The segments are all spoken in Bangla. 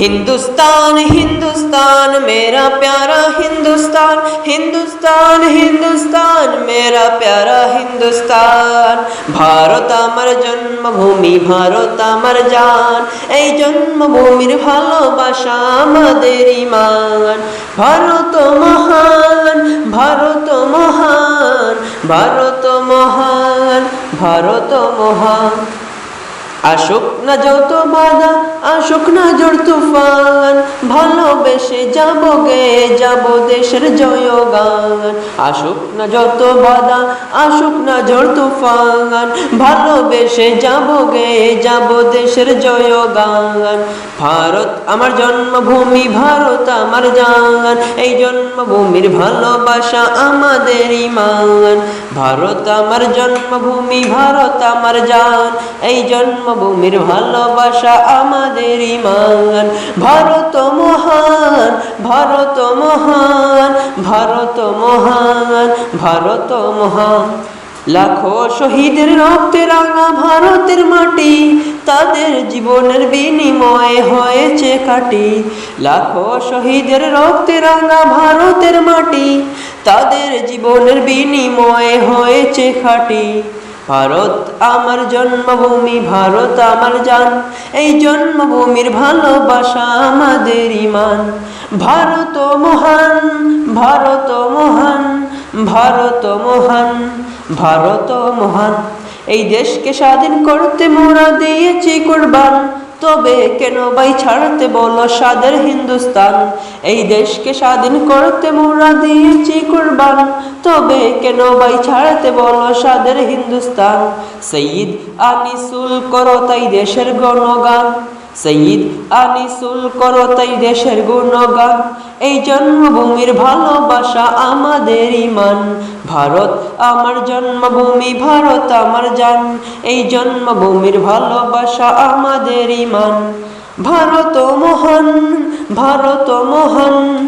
हिंदुस्तान हिंदुस्तान मेरा प्यारा हिंदुस्तान हिंदुस्तान हिंदुस्तान मेरा प्यारा হিন্দুস্তান ভারত আমার জন্মভূমি ভারত আমার জান এই জন্মভূমির ভালোবাসা আমাদের ইমান ভারত মহান ভারত মহান ভারত মহান ভারত মহান আসুক না যত বাধা আসুক না জোর তুফান, ভালোবেসে যাব গে, যাব দেশের জয়গান। আসুক না যত বাধা, আসুক না জোর তুফান, ভালোবেসে যাব গে, যাব দেশের জয়গান। ভারত আমার জন্মভূমি, ভারত আমার জান, এই জন্মভূমির ভালোবাসা আমাদের ইমান। ভারত আমার জন্মভূমি, ভারত আমার জান, এই জন্মভূমির ভালোবাসা আমাদের ইমান ভারত মহান ভারত মহান ভারত মহান ভারত মহান। লাখো শহীদের রক্তে রাঙা ভারতের মাটি, তাদের জীবনের বিনিময়ে হয়েছে কাটি। লাখো শহীদের রক্তে রাঙা ভারতের মাটি, তাদের জীবনের বিনিময়ে হয়েছে খাটি ভারত, আমার জন্মভূমি ভারত, আমার জান। এই জন্মভূমির ভালোবাসা আমাদের ইমান। ভারত মহান ভারত মহান ভারত মহান ভারত মহান। এই দেশকে স্বাধীন করতে মোরা দিয়েছি কোরবান। তবে কেন ভাই ছাড়তে বলো সাদের হিন্দুস্তান। এই দেশকে স্বাধীন করতে মোরা দিয়েছি কোরবান। তবে কেন ভাই ছাড়তে বলো, সাদের হিন্দুস্তান? সঈদ আনিসুল করো তাই দেশের গণগান। সঈদ আনিসুল করো তাই দেশের গুণগান। এই জন্মভূমির ভালোবাসা আমাদের ইমান। ভারত আমার জন্মভূমি, ভারত আমার জান। এই জন্মভূমির ভালোবাসা আমাদের ইমান। ভারত মহান ভারত মহান।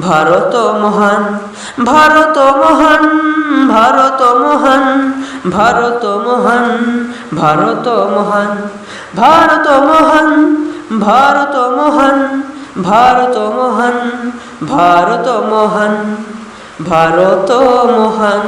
ভারত মহান, ভরত মহান ভরত মহান ভরত মহান ভরত মহান ভরত মহান ভরত মহান ভরত মহান ভরত মহান ভরত মহান।